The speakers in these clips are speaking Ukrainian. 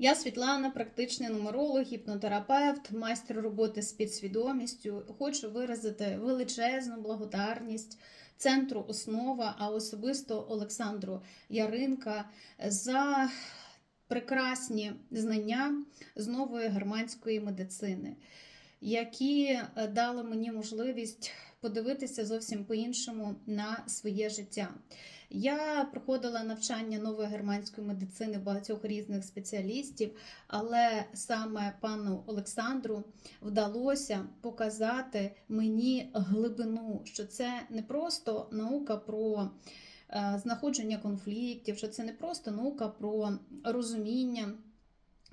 Я Світлана, практичний нумеролог, гіпнотерапевт, майстер роботи з підсвідомістю. Хочу виразити величезну благодарність центру Основа, а особисто Олександру Яринка за прекрасні знання з нової германської медицини, які е, дали мені можливість подивитися зовсім по-іншому на своє життя. Я проходила навчання нової германської медицини багатьох різних спеціалістів, але саме пану Олександру вдалося показати мені глибину, що це не просто наука про е, знаходження конфліктів, що це не просто наука про розуміння.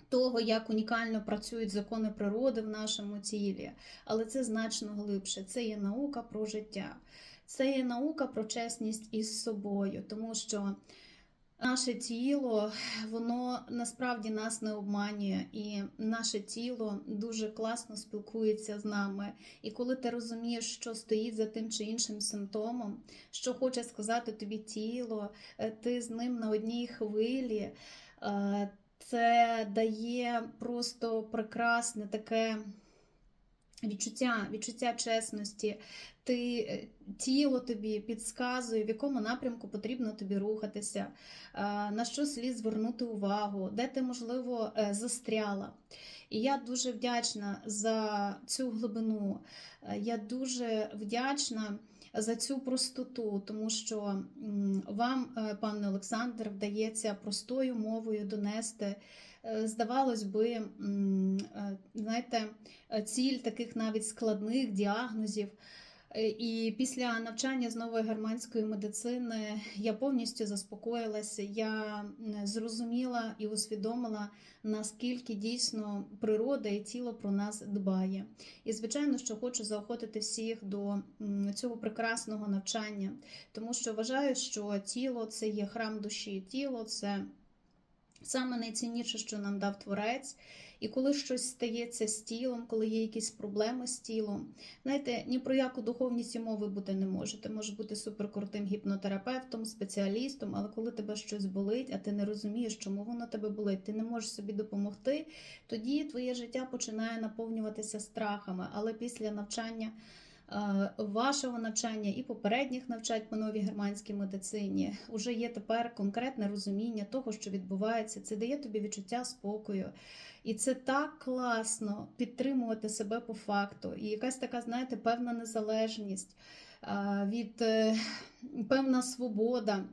Того, як унікально працюють закони природи в нашому тілі, але це значно глибше. Це є наука про життя, це є наука про чесність із собою, тому що наше тіло, воно насправді нас не обманює, і наше тіло дуже класно спілкується з нами. І коли ти розумієш, що стоїть за тим чи іншим симптомом, що хоче сказати тобі тіло, е, ти з ним на одній хвилі. Це дає просто прекрасне таке відчуття, відчуття чесності. Ти е, тіло тобі підсказує, в якому напрямку потрібно тобі рухатися, е, на що слід звернути увагу, де ти, можливо, е, застряла. І я дуже вдячна за цю глибину. Я дуже вдячна за цю простоту, тому що вам, пане Олександр, вдається простою мовою донести. Здавалось би, знаєте, ціль таких навіть складних діагнозів. Е, І після навчання з нової германської медицини я повністю заспокоїлася. Я зрозуміла і усвідомила, наскільки дійсно природа і тіло про нас дбає. І звичайно, що хочу заохотити всіх до цього прекрасного навчання, тому що вважаю, що тіло це є храм душі, тіло це. Саме найцінніше, що нам дав творець, і коли щось стається з тілом, коли є якісь проблеми з тілом, знаєте, ні про яку духовність і мови бути не може. Ти можеш бути суперкрутим гіпнотерапевтом, спеціалістом, але коли тебе щось болить, а ти не розумієш, чому воно тебе болить, ти не можеш собі допомогти, тоді твоє життя починає наповнюватися страхами. Але після навчання. Е, Вашого навчання і попередніх навчань по новій германській медицині вже є тепер конкретне розуміння того, що відбувається. Це дає тобі відчуття спокою. І це так класно підтримувати себе по факту. І якась така, знаєте, певна незалежність, е, від е, певна свобода.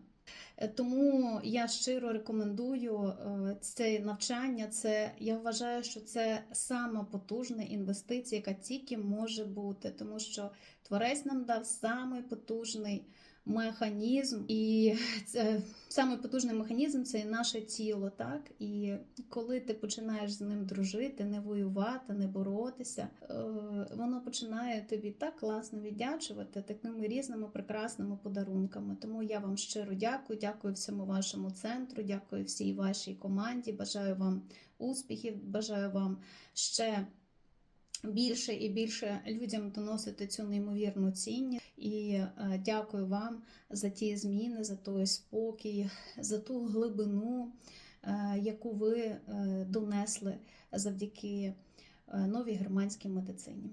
Е, Тому я щиро рекомендую е, це навчання. Це я вважаю, що це сама потужна інвестиція, яка тільки може бути, тому що творець нам дав самий потужний механізм, і це самий потужний механізм це наше тіло, так і коли ти починаєш з ним дружити, не воювати, не боротися, е, воно починає тобі так класно віддячувати такими різними прекрасними подарунками. Тому я вам щиро дякую, дякую всьому вашому центру, дякую всій вашій команді. Бажаю вам успіхів, бажаю вам ще. Більше і більше людям доносити цю неймовірну цінність. І е, дякую вам за ті зміни, за той спокій, за ту глибину, е, яку ви е, донесли завдяки новій германській медицині.